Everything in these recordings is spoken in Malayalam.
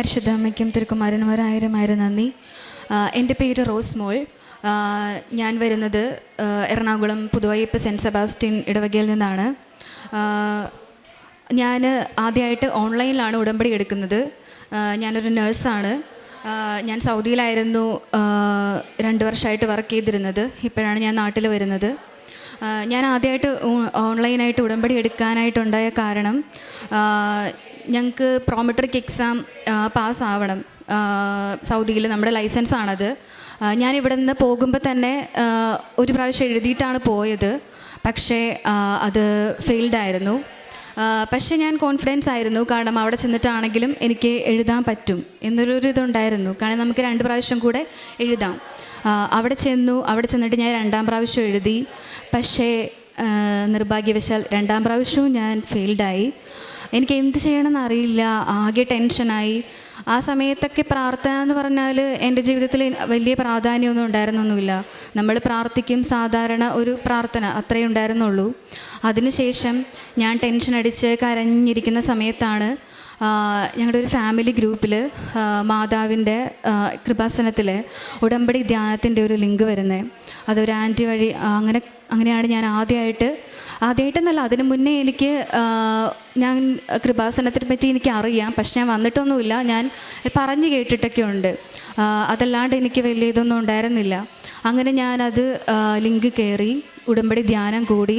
പരിശുദ്ധ അമ്മയ്ക്കും തിരുക്കുമാരന്മാരായിരമായിരം നന്ദി. എന്റെ പേര് റോസ് മോൾ. ഞാൻ വരുന്നത് എറണാകുളം പുതുവൈപ്പ് സെന്റ് സെബാസ്റ്റ്യൻ ഇടവകയിൽ നിന്നാണ്. ഞാൻ ആദ്യമായിട്ട് ഓൺലൈനിലാണ് ഉടമ്പടി എടുക്കുന്നത്. ഞാനൊരു നേഴ്സാണ്. ഞാൻ സൗദിയിലായിരുന്നു രണ്ട് വർഷമായിട്ട് വർക്ക് ചെയ്തിരുന്നത്. ഇപ്പോഴാണ് ഞാൻ നാട്ടിൽ വരുന്നത്. ഞാൻ ആദ്യമായിട്ട് ഓൺലൈനായിട്ട് ഉടമ്പടി എടുക്കാനായിട്ടുണ്ടായ കാരണം ഞങ്ങൾക്ക് പ്രോമെട്രിക് എക്സാം പാസ്സാവണം. സൗദിയിൽ നമ്മുടെ ലൈസൻസ് ആണത്. ഞാൻ ഇവിടെ നിന്ന് പോകുമ്പോൾ തന്നെ ഒരു പ്രാവശ്യം എഴുതിയിട്ടാണ് പോയത്. പക്ഷേ അത് ഫെയിൽഡായിരുന്നു പക്ഷേ ഞാൻ കോൺഫിഡൻസ് ആയിരുന്നു. കാരണം അവിടെ ചെന്നിട്ടാണെങ്കിലും എനിക്ക് എഴുതാൻ പറ്റും എന്നൊരു ഇതുണ്ടായിരുന്നു. കാരണം നമുക്ക് രണ്ട് പ്രാവശ്യം കൂടെ എഴുതാം. അവിടെ ചെന്നു അവിടെ ചെന്നിട്ട് ഞാൻ രണ്ടാം പ്രാവശ്യം എഴുതി. പക്ഷേ നിർഭാഗ്യവശാൽ രണ്ടാം പ്രാവശ്യവും ഞാൻ ഫെയിൽഡായി എനിക്ക് എന്ത് ചെയ്യണമെന്ന് അറിയില്ല ആകെ ടെൻഷനായി. ആ സമയത്തൊക്കെ പ്രാർത്ഥന എന്ന് പറഞ്ഞാൽ എന്റെ ജീവിതത്തിൽ വലിയ പ്രാധാന്യമൊന്നും ഉണ്ടായിരുന്നൊന്നുമില്ല. നമ്മൾ പ്രാർത്ഥിക്കും സാധാരണ ഒരു പ്രാർത്ഥന അത്രയേ ഉണ്ടായിരുന്നുള്ളൂ. അതിനുശേഷം ഞാൻ ടെൻഷൻ അടിച്ച് കരഞ്ഞിരിക്കുന്ന സമയത്താണ് ഞങ്ങളുടെ ഒരു ഫാമിലി ഗ്രൂപ്പിൽ മാതാവിന്റെ കൃപാസനത്തിൽ ഉടമ്പടി ധ്യാനത്തിന്റെ ഒരു ലിങ്ക് വരുന്നത്. അതൊരു ആന്റി വഴി അങ്ങനെ അങ്ങനെയാണ് ഞാൻ ആദ്യമായിട്ട് ആദ്യമായിട്ടെന്നല്ല അതിന് മുന്നേ എനിക്ക് ഞാൻ കൃപാസനത്തിനെ പറ്റി എനിക്ക് അറിയാം. പക്ഷെ ഞാൻ വന്നിട്ടൊന്നുമില്ല. ഞാൻ പറഞ്ഞു കേട്ടിട്ടൊക്കെ ഉണ്ട്. അതല്ലാണ്ട് എനിക്ക് വലിയ ഇതൊന്നും ഉണ്ടായിരുന്നില്ല. അങ്ങനെ ഞാനത് ലിങ്ക് കയറി ഉടമ്പടി ധ്യാനം കൂടി.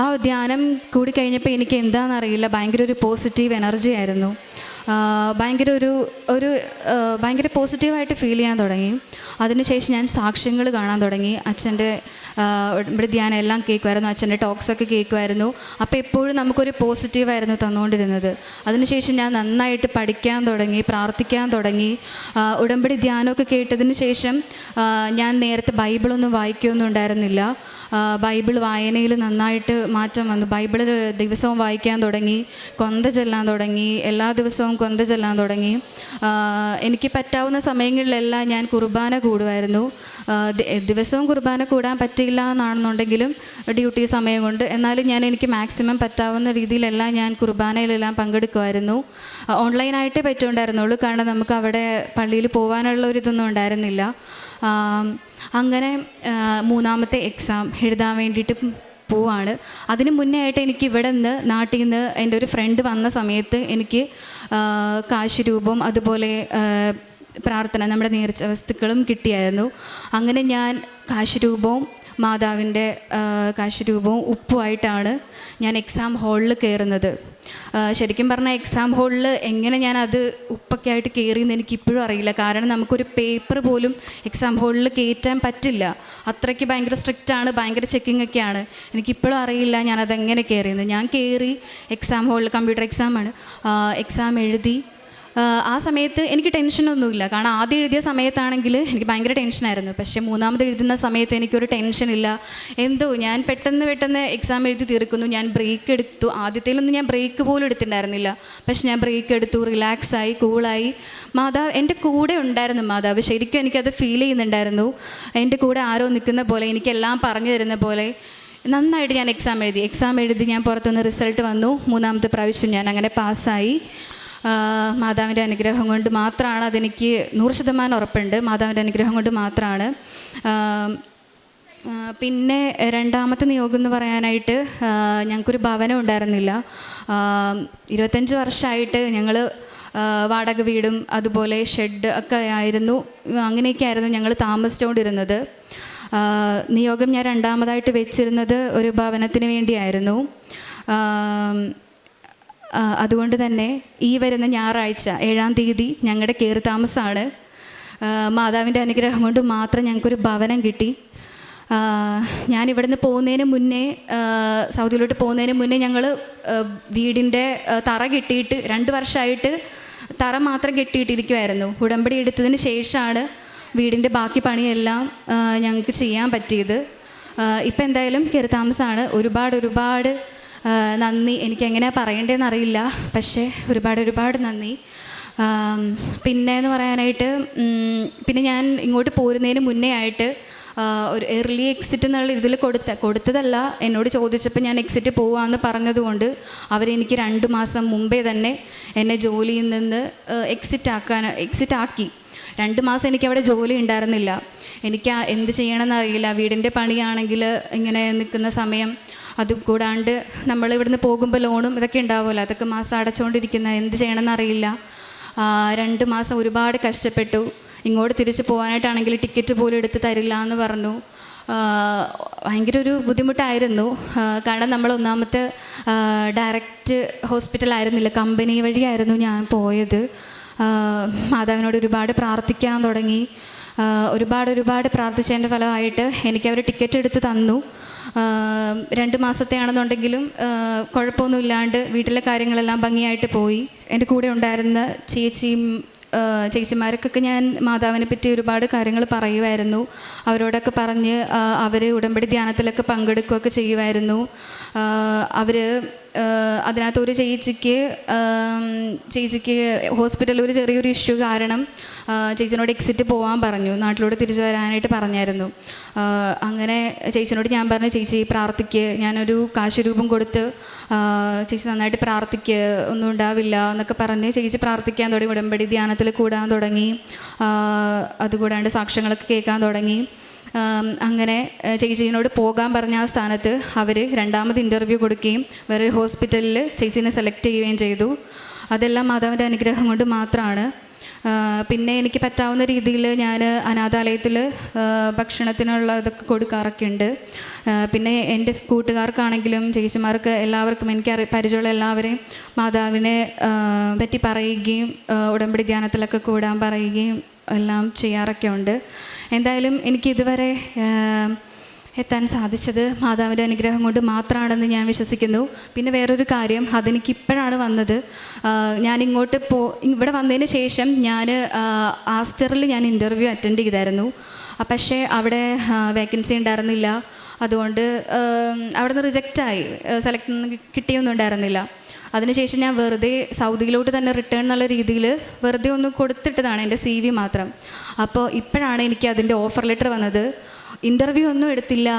ആ ധ്യാനം കൂടി കഴിഞ്ഞപ്പോൾ എനിക്ക് എന്താണെന്നറിയില്ല. ഭയങ്കര ഒരു പോസിറ്റീവ് എനർജി ആയിരുന്നു. ഭയങ്കര ഒരു ഒരു ഭയങ്കര പോസിറ്റീവായിട്ട് ഫീൽ ചെയ്യാൻ തുടങ്ങി. അതിനുശേഷം ഞാൻ സാക്ഷ്യങ്ങൾ കാണാൻ തുടങ്ങി. അച്ഛന്റെ ഇവിടെ ധ്യാനം എല്ലാം കേൾക്കുമായിരുന്നു. അച്ഛന്റെ ടോക്സൊക്കെ കേൾക്കുമായിരുന്നു. അപ്പോൾ എപ്പോഴും നമുക്കൊരു പോസിറ്റീവായിരുന്നു തന്നുകൊണ്ടിരുന്നത്. അതിനുശേഷം ഞാൻ നന്നായിട്ട് പഠിക്കാൻ തുടങ്ങി പ്രാർത്ഥിക്കാൻ തുടങ്ങി. ഉടമ്പടി ധ്യാനമൊക്കെ കേട്ടതിന് ശേഷം ഞാൻ നേരത്തെ ബൈബിളൊന്നും വായിക്കുകയൊന്നും ഉണ്ടായിരുന്നില്ല. ബൈബിൾ വായനയിൽ നന്നായിട്ട് മാറ്റം വന്നു. ബൈബിൾ ദിവസവും വായിക്കാൻ തുടങ്ങി കൊന്ത ചെല്ലാൻ തുടങ്ങി. എല്ലാ ദിവസവും കൊന്ത ചെല്ലാൻ തുടങ്ങി. എനിക്ക് പറ്റാവുന്ന സമയങ്ങളിലെല്ലാം ഞാൻ കുർബാന കൂടുമായിരുന്നു. ദിവസവും കുർബാന കൂടാൻ പറ്റില്ല എന്നാണെന്നുണ്ടെങ്കിലും ഡ്യൂട്ടി സമയം കൊണ്ട് എന്നാലും ഞാൻ എനിക്ക് മാക്സിമം പറ്റാവുന്ന രീതിയിലെല്ലാം ഞാൻ കുർബാനയിലെല്ലാം പങ്കെടുക്കുമായിരുന്നു. ഓൺലൈനായിട്ടേ പറ്റുണ്ടായിരുന്നുള്ളൂ. കാരണം നമുക്ക് അവിടെ പള്ളിയിൽ പോകാനുള്ള ഒരിതൊന്നും ഉണ്ടായിരുന്നില്ല. അങ്ങനെ മൂന്നാമത്തെ എക്സാം എഴുതാൻ വേണ്ടിയിട്ട് പോവാണ്. അതിന് മുന്നേ ആയിട്ട് എനിക്ക് ഇവിടെ നിന്ന് നാട്ടിൽ നിന്ന് എന്റെ ഒരു ഫ്രണ്ട് വന്ന സമയത്ത് എനിക്ക് കാശ് രൂപം അതുപോലെ പ്രാർത്ഥന നമ്മുടെ നേർച്ച വസ്തുക്കളും കിട്ടിയായിരുന്നു. അങ്ങനെ ഞാൻ കാശ് രൂപവും മാതാവിന്റെ കാശുരൂപവും കാശ് രൂപവും ഉപ്പുമായിട്ടാണ് ഞാൻ എക്സാം ഹാളിൽ കയറുന്നത്. ശരിക്കും പറഞ്ഞാൽ എക്സാം ഹാളിൽ എങ്ങനെ ഞാൻ അത് ഉപ്പൊക്കെ ആയിട്ട് കയറിയെന്ന് എനിക്ക് ഇപ്പോഴും അറിയില്ല. കാരണം നമുക്കൊരു പേപ്പർ പോലും എക്സാം ഹാളിൽ കയറ്റാൻ പറ്റില്ല. അത്രയ്ക്ക് ഭയങ്കര സ്ട്രിക്റ്റ് ആണ് ഭയങ്കര ചെക്കിംഗ് ഒക്കെയാണ്. എനിക്കിപ്പോഴും അറിയില്ല ഞാനതെങ്ങനെ കയറിയെന്ന്. ഞാൻ കയറി എക്സാം ഹാളിൽ കമ്പ്യൂട്ടർ എക്സാമാണ് എക്സാം എഴുതി ആ, സമയത്ത് എനിക്ക് ടെൻഷനൊന്നുമില്ല. കാരണം ആദ്യം എഴുതിയ സമയത്താണെങ്കിൽ എനിക്ക് ഭയങ്കര ടെൻഷനായിരുന്നു. പക്ഷേ മൂന്നാമത് എഴുതുന്ന സമയത്ത് എനിക്കൊരു ടെൻഷനില്ല. എന്തോ ഞാൻ പെട്ടെന്ന് പെട്ടെന്ന് എക്സാം എഴുതി തീർക്കുന്നു. ഞാൻ ബ്രേക്ക് എടുത്തു. ആദ്യത്തേലൊന്നും ഞാൻ ബ്രേക്ക് പോലും എടുത്തിട്ടുണ്ടായിരുന്നില്ല. പക്ഷെ ഞാൻ ബ്രേക്ക് എടുത്തു. റിലാക്സായി കൂളായി. മാതാവ് എന്റെ കൂടെ ഉണ്ടായിരുന്നു മാതാവ്. ശരിക്കും എനിക്കത് ഫീൽ ചെയ്യുന്നുണ്ടായിരുന്നു. എന്റെ കൂടെ ആരോ നിൽക്കുന്ന പോലെ എനിക്കെല്ലാം പറഞ്ഞു തരുന്ന പോലെ നന്നായിട്ട് ഞാൻ എക്സാം എഴുതി. എക്സാം എഴുതി ഞാൻ പുറത്തുനിന്ന് റിസൾട്ട് വന്നു. മൂന്നാമത്തെ പ്രാവശ്യം ഞാൻ അങ്ങനെ പാസ്സായി മാതാവിന്റെ അനുഗ്രഹം കൊണ്ട് മാത്രമാണ് അതെനിക്ക് നൂറ് ശതമാനം ഉറപ്പുണ്ട്. മാതാവിന്റെ അനുഗ്രഹം കൊണ്ട് മാത്രമാണ്. പിന്നെ രണ്ടാമത്തെ നിയോഗം എന്ന് പറയാനായിട്ട് ഞങ്ങൾക്കൊരു ഭവനം ഉണ്ടായിരുന്നില്ല. ഇരുപത്തഞ്ച് വർഷമായിട്ട് ഞങ്ങൾ വാടക വീടും അതുപോലെ ഷെഡ് ഒക്കെ ആയിരുന്നു. അങ്ങനെയൊക്കെ ആയിരുന്നു ഞങ്ങൾ താമസിച്ചുകൊണ്ടിരുന്നത്. നിയോഗം ഞാൻ രണ്ടാമതായിട്ട് വെച്ചിരുന്നത് ഒരു ഭവനത്തിന് വേണ്ടിയായിരുന്നു. അതുകൊണ്ട് തന്നെ ഈ വരുന്ന ഞായറാഴ്ച ഏഴാം തീയതി ഞങ്ങളുടെ കയറി താമസമാണ് മാതാവിന്റെ അനുഗ്രഹം കൊണ്ട് മാത്രം ഞങ്ങൾക്കൊരു ഭവനം കിട്ടി. ഞാൻ ഇവിടുന്ന് പോകുന്നതിന് മുന്നേ സൗദിയിലോട്ട് പോകുന്നതിന് മുന്നേ ഞങ്ങൾ വീടിന്റെ തറ കിട്ടിയിട്ട് രണ്ട് വർഷമായിട്ട് തറ മാത്രം കെട്ടിയിട്ടിരിക്കുമായിരുന്നു ഉടമ്പടി എടുത്തതിന് ശേഷമാണ് വീടിന്റെ ബാക്കി പണിയെല്ലാം ഞങ്ങൾക്ക് ചെയ്യാൻ പറ്റിയത്. ഇപ്പം എന്തായാലും കയറി താമസമാണ് ഒരുപാട് ഒരുപാട് നന്ദി. എനിക്ക് എങ്ങനെയാണ് പറയേണ്ടതെന്ന് അറിയില്ല പക്ഷേ ഒരുപാട് ഒരുപാട് നന്ദി. പിന്നെ എന്ന് പറയാനായിട്ട് പിന്നെ ഞാൻ ഇങ്ങോട്ട് പോരുന്നതിന് മുന്നേ ആയിട്ട് ഒരു എർലി എക്സിറ്റ് എന്നുള്ള ഇതിൽ കൊടുത്ത കൊടുത്തതല്ല. എന്നോട് ചോദിച്ചപ്പോൾ ഞാൻ എക്സിറ്റ് പോവാമെന്ന് പറഞ്ഞതുകൊണ്ട് അവരെനിക്ക് രണ്ട് മാസം മുമ്പേ തന്നെ എന്നെ ജോലിയിൽ നിന്ന് എക്സിറ്റ് ആക്കാൻ എക്സിറ്റ് ആക്കി. രണ്ട് മാസം എനിക്ക് അവിടെ ജോലി ഉണ്ടായിരുന്നില്ല. എനിക്ക് എന്ത് ചെയ്യണമെന്ന് അറിയില്ല വീടിന്റെ പണിയാണെങ്കിൽ ഇങ്ങനെ നിൽക്കുന്ന സമയം അത് കൂടാണ്ട് നമ്മൾ ഇവിടുന്ന് പോകുമ്പോൾ ലോണും ഇതൊക്കെ ഉണ്ടാവുമല്ലോ. അതൊക്കെ മാസം അടച്ചുകൊണ്ടിരിക്കുന്ന എന്ത് ചെയ്യണമെന്ന് അറിയില്ല. രണ്ട് മാസം ഒരുപാട് കഷ്ടപ്പെട്ടു. ഇങ്ങോട്ട് തിരിച്ച് പോകാനായിട്ടാണെങ്കിൽ ടിക്കറ്റ് പോലും എടുത്ത് തരില്ല എന്ന് പറഞ്ഞു. ഭയങ്കര ഒരു ബുദ്ധിമുട്ടായിരുന്നു. കാരണം നമ്മൾ ഒന്നാമത്തെ ഡയറക്റ്റ് ഹോസ്പിറ്റലായിരുന്നില്ല കമ്പനി വഴിയായിരുന്നു ഞാൻ പോയത്. മാതാവിനോട് ഒരുപാട് പ്രാർത്ഥിക്കാൻ തുടങ്ങി. ഒരുപാട് ഒരുപാട് പ്രാർത്ഥിച്ചതിന്റെ ഫലമായിട്ട് എനിക്ക് അവർ ടിക്കറ്റ് എടുത്ത് തന്നു. രണ്ട് മാസത്തെ ആണെന്നുണ്ടെങ്കിലും കുഴപ്പമൊന്നുമില്ലാണ്ട് വീട്ടിലെ കാര്യങ്ങളെല്ലാം ഭംഗിയായിട്ട് പോയി. എന്റെ കൂടെ ഉണ്ടായിരുന്ന ചേച്ചിയും ചേച്ചിമാർക്കൊക്കെ ഞാൻ മാതാവിനെ പറ്റി ഒരുപാട് കാര്യങ്ങൾ പറയുമായിരുന്നു. അവരോടൊക്കെ പറഞ്ഞ് അവർ ഉടമ്പടി ധ്യാനത്തിലൊക്കെ പങ്കെടുക്കുകയൊക്കെ ചെയ്യുമായിരുന്നു. അവർ അതിനകത്ത് ഒരു ചേച്ചിക്ക് ചേച്ചിക്ക് ഹോസ്പിറ്റലിൽ ഒരു ചെറിയൊരു ഇഷ്യൂ കാരണം ചേച്ചിനോട് എക്സിറ്റ് പോകാൻ പറഞ്ഞു. നാട്ടിലോട്ട് തിരിച്ചു വരാനായിട്ട് പറഞ്ഞായിരുന്നു. അങ്ങനെ ചേച്ചിനോട് ഞാൻ പറഞ്ഞു ചേച്ചി പ്രാർത്ഥിക്ക്. ഞാനൊരു കാശ് രൂപം കൊടുത്ത് ചേച്ചി നന്നായിട്ട് പ്രാർത്ഥിക്ക്. ഒന്നും ഉണ്ടാവില്ല എന്നൊക്കെ പറഞ്ഞ് ചേച്ചി പ്രാർത്ഥിക്കാൻ തുടങ്ങി. ഉടമ്പടി ധ്യാനത്തിൽ കൂടാൻ തുടങ്ങി. അതുകൂടാണ്ട് സാക്ഷ്യങ്ങളൊക്കെ കേൾക്കാൻ തുടങ്ങി. അങ്ങനെ ചേച്ചീനോട് പോകാൻ പറഞ്ഞ ആ സ്ഥാനത്ത് അവർ രണ്ടാമത് ഇന്റർവ്യൂ കൊടുക്കുകയും വേറെ ഹോസ്പിറ്റലിൽ ചേച്ചീനെ സെലക്ട് ചെയ്യുകയും ചെയ്തു. അതെല്ലാം മാതാവിന്റെ അനുഗ്രഹം കൊണ്ട് മാത്രമാണ് പിന്നെ എനിക്ക് പറ്റാവുന്ന രീതിയിൽ ഞാൻ അനാഥാലയത്തിൽ ഭക്ഷണത്തിനുള്ള ഇതൊക്കെ കൊടുക്കാറൊക്കെ ഉണ്ട്. പിന്നെ എന്റെ കൂട്ടുകാർക്കാണെങ്കിലും ചേച്ചിമാർക്ക് എല്ലാവർക്കും എനിക്ക് അറി പരിചയമുള്ള എല്ലാവരെയും മാതാവിനെ പറ്റി പറയുകയും ഉടമ്പടി ധ്യാനത്തിലൊക്കെ കൂടാൻ പറയുകയും എല്ലാം ചെയ്യാറൊക്കെ ഉണ്ട്. എന്തായാലും എനിക്കിതുവരെ എത്താൻ സാധിച്ചത് മാതാവിന്റെ അനുഗ്രഹം കൊണ്ട് മാത്രമാണെന്ന് ഞാൻ വിശ്വസിക്കുന്നു. പിന്നെ വേറൊരു കാര്യം അതെനിക്ക് ഇപ്പോഴാണ് വന്നത്. ഞാൻ ഇങ്ങോട്ട് പോ ഇവിടെ വന്നതിന് ശേഷം ഞാൻ ആസ്റ്ററിൽ ഞാൻ ഇന്റർവ്യൂ അറ്റൻഡ് ചെയ്തായിരുന്നു. പക്ഷേ അവിടെ വേക്കൻസി ഉണ്ടായിരുന്നില്ല. അതുകൊണ്ട് അവിടെ നിന്ന് റിജക്റ്റായി. സെലക്ട് കിട്ടിയൊന്നും ഉണ്ടായിരുന്നില്ല. അതിനുശേഷം ഞാൻ വെറുതെ സൗദിയിലോട്ട് തന്നെ റിട്ടേൺ എന്നുള്ള രീതിയിൽ വെറുതെ ഒന്ന് കൊടുത്തിട്ടതാണ് എന്റെ സി വി മാത്രം. അപ്പോൾ ഇപ്പോഴാണ് എനിക്ക് അതിന്റെ ഓഫർ ലെറ്റർ വന്നത്. ഇന്റർവ്യൂ ഒന്നും എടുത്തില്ല.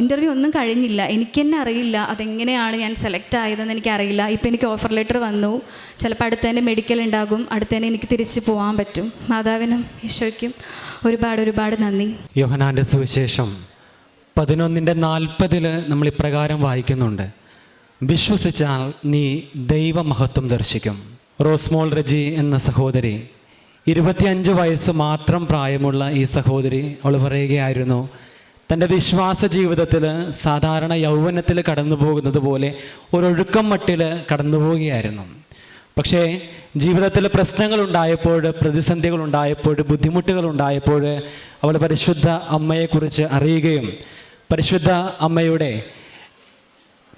ഇന്റർവ്യൂ ഒന്നും കഴിഞ്ഞില്ല. എനിക്ക് തന്നെ അറിയില്ല അതെങ്ങനെയാണ് ഞാൻ സെലക്ട് ആയതെന്ന് എനിക്കറിയില്ല ഇപ്പം എനിക്ക് ഓഫർ ലെറ്റർ വന്നു. ചിലപ്പോൾ അടുത്ത് തന്നെ മെഡിക്കൽ ഉണ്ടാകും. അടുത്ത് തന്നെ എനിക്ക് തിരിച്ച് പോകാൻ പറ്റും. മാതാവിനും ഈശോയ്ക്കും ഒരുപാട് ഒരുപാട് നന്ദി. യോഹനാന്റെ സുവിശേഷം പതിനൊന്നിന്റെ നാൽപ്പതിൽ നമ്മൾ ഇപ്രകാരം വായിക്കുന്നുണ്ട്. വിശ്വസിച്ചാൽ നീ ദൈവമഹത്വം ദർശിക്കും. റോസ്മോൾ റജി എന്ന സഹോദരി ഇരുപത്തിയഞ്ച് വയസ്സ് മാത്രം പ്രായമുള്ള ഈ സഹോദരി അവൾ പറയുകയായിരുന്നു തന്റെ വിശ്വാസ ജീവിതത്തിൽ സാധാരണ യൗവനത്തിൽ കടന്നു പോകുന്നത് പോലെ ഒരൊഴുക്കം മട്ടിൽ കടന്നു പോവുകയായിരുന്നു പക്ഷേ ജീവിതത്തിൽ പ്രശ്നങ്ങൾ ഉണ്ടായപ്പോൾ പ്രതിസന്ധികൾ ഉണ്ടായപ്പോൾ ബുദ്ധിമുട്ടുകൾ ഉണ്ടായപ്പോൾ അവൾ പരിശുദ്ധ അമ്മയെക്കുറിച്ച് അറിയുകയും പരിശുദ്ധ അമ്മയുടെ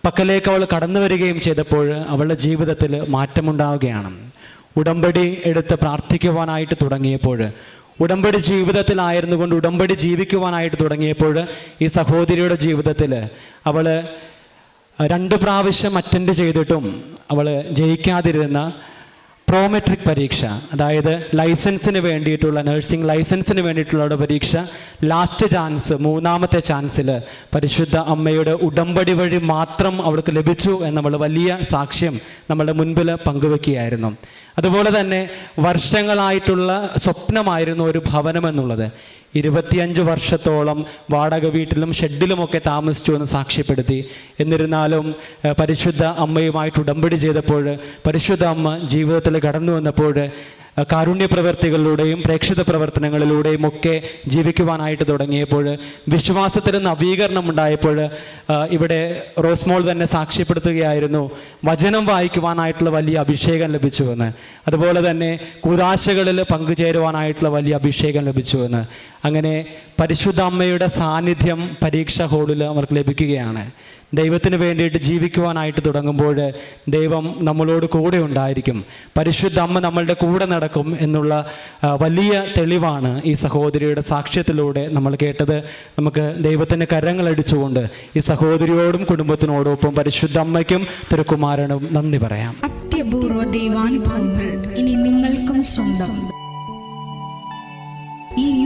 പക്കലേക്ക് അവൾ കടന്നു വരികയും ചെയ്തപ്പോൾ അവളുടെ ജീവിതത്തിൽ മാറ്റമുണ്ടാവുകയാണ്. ഉടമ്പടി എടുത്ത് പ്രാർത്ഥിക്കുവാനായിട്ട് തുടങ്ങിയപ്പോൾ ഉടമ്പടി ജീവിതത്തിലായിരുന്നു കൊണ്ട് ഉടമ്പടി ജീവിക്കുവാനായിട്ട് തുടങ്ങിയപ്പോൾ ഈ സഹോദരിയുടെ ജീവിതത്തിൽ അവൾ രണ്ട് പ്രാവശ്യം അറ്റൻഡ് ചെയ്തിട്ടും അവൾ ജയിക്കാതിരുന്ന പ്രോമെട്രിക് പരീക്ഷ അതായത് ലൈസൻസിന് വേണ്ടിയിട്ടുള്ള നഴ്സിംഗ് ലൈസൻസിന് വേണ്ടിയിട്ടുള്ള പരീക്ഷ ലാസ്റ്റ് ചാൻസ് മൂന്നാമത്തെ ചാൻസിൽ പരിശുദ്ധ അമ്മയുടെ ഉടമ്പടി വഴി മാത്രം അവൾക്ക് ലഭിച്ചു നമ്മൾ വലിയ സാക്ഷ്യം നമ്മളുടെ മുൻപിൽ പങ്കുവെക്കുകയായിരുന്നു. അതുപോലെ തന്നെ വർഷങ്ങളായിട്ടുള്ള സ്വപ്നമായിരുന്നു ഒരു ഭവനം എന്നുള്ളത്. ഇരുപത്തിയഞ്ച് വർഷത്തോളം വാടക വീട്ടിലും ഷെഡിലുമൊക്കെ താമസിച്ചു എന്ന് സാക്ഷ്യപ്പെടുത്തി. എന്നിരുന്നാലും പരിശുദ്ധ അമ്മയുമായിട്ട് ഉടമ്പടി ചെയ്തപ്പോൾ പരിശുദ്ധ അമ്മ ജീവിതത്തിൽ കടന്നു വന്നപ്പോൾ കാരുണ്യ പ്രവർത്തികളിലൂടെയും പ്രേക്ഷിത പ്രവർത്തനങ്ങളിലൂടെയും ഒക്കെ ജീവിക്കുവാനായിട്ട് തുടങ്ങിയപ്പോൾ വിശ്വാസത്തിന് നവീകരണം ഉണ്ടായപ്പോൾ ഇവിടെ റോസ്മോൾ തന്നെ സാക്ഷ്യപ്പെടുത്തുകയായിരുന്നു വചനം വായിക്കുവാനായിട്ടുള്ള വലിയ അഭിഷേകം ലഭിച്ചുവെന്ന്. അതുപോലെ തന്നെ കൂതാശകളിൽ പങ്കുചേരുവാനായിട്ടുള്ള വലിയ അഭിഷേകം ലഭിച്ചുവെന്ന്. അങ്ങനെ പരിശുദ്ധ അമ്മയുടെ സാന്നിധ്യം പരീക്ഷാ ഹോളിൽ അവർക്ക് ലഭിക്കുകയാണ്. ദൈവത്തിന് വേണ്ടിയിട്ട് ജീവിക്കുവാനായിട്ട് തുടങ്ങുമ്പോൾ ദൈവം നമ്മളോട് കൂടെ ഉണ്ടായിരിക്കും. പരിശുദ്ധ അമ്മ നമ്മളുടെ കൂടെ നടക്കും എന്നുള്ള വലിയ തെളിവാണ് ഈ സഹോദരിയുടെ സാക്ഷ്യത്തിലൂടെ നമ്മൾ കേട്ടത്. നമുക്ക് ദൈവത്തിന്റെ കരങ്ങളടിച്ചുകൊണ്ട് ഈ സഹോദരിയോടും കുടുംബത്തിനോടൊപ്പം പരിശുദ്ധ അമ്മയ്ക്കും തിരുക്കുമാരനും നന്ദി പറയാം. അത്യപൂർവ ദൈവാനുഭവങ്ങൾ ഇനി നിങ്ങൾക്കും സ്വന്തം. ഈ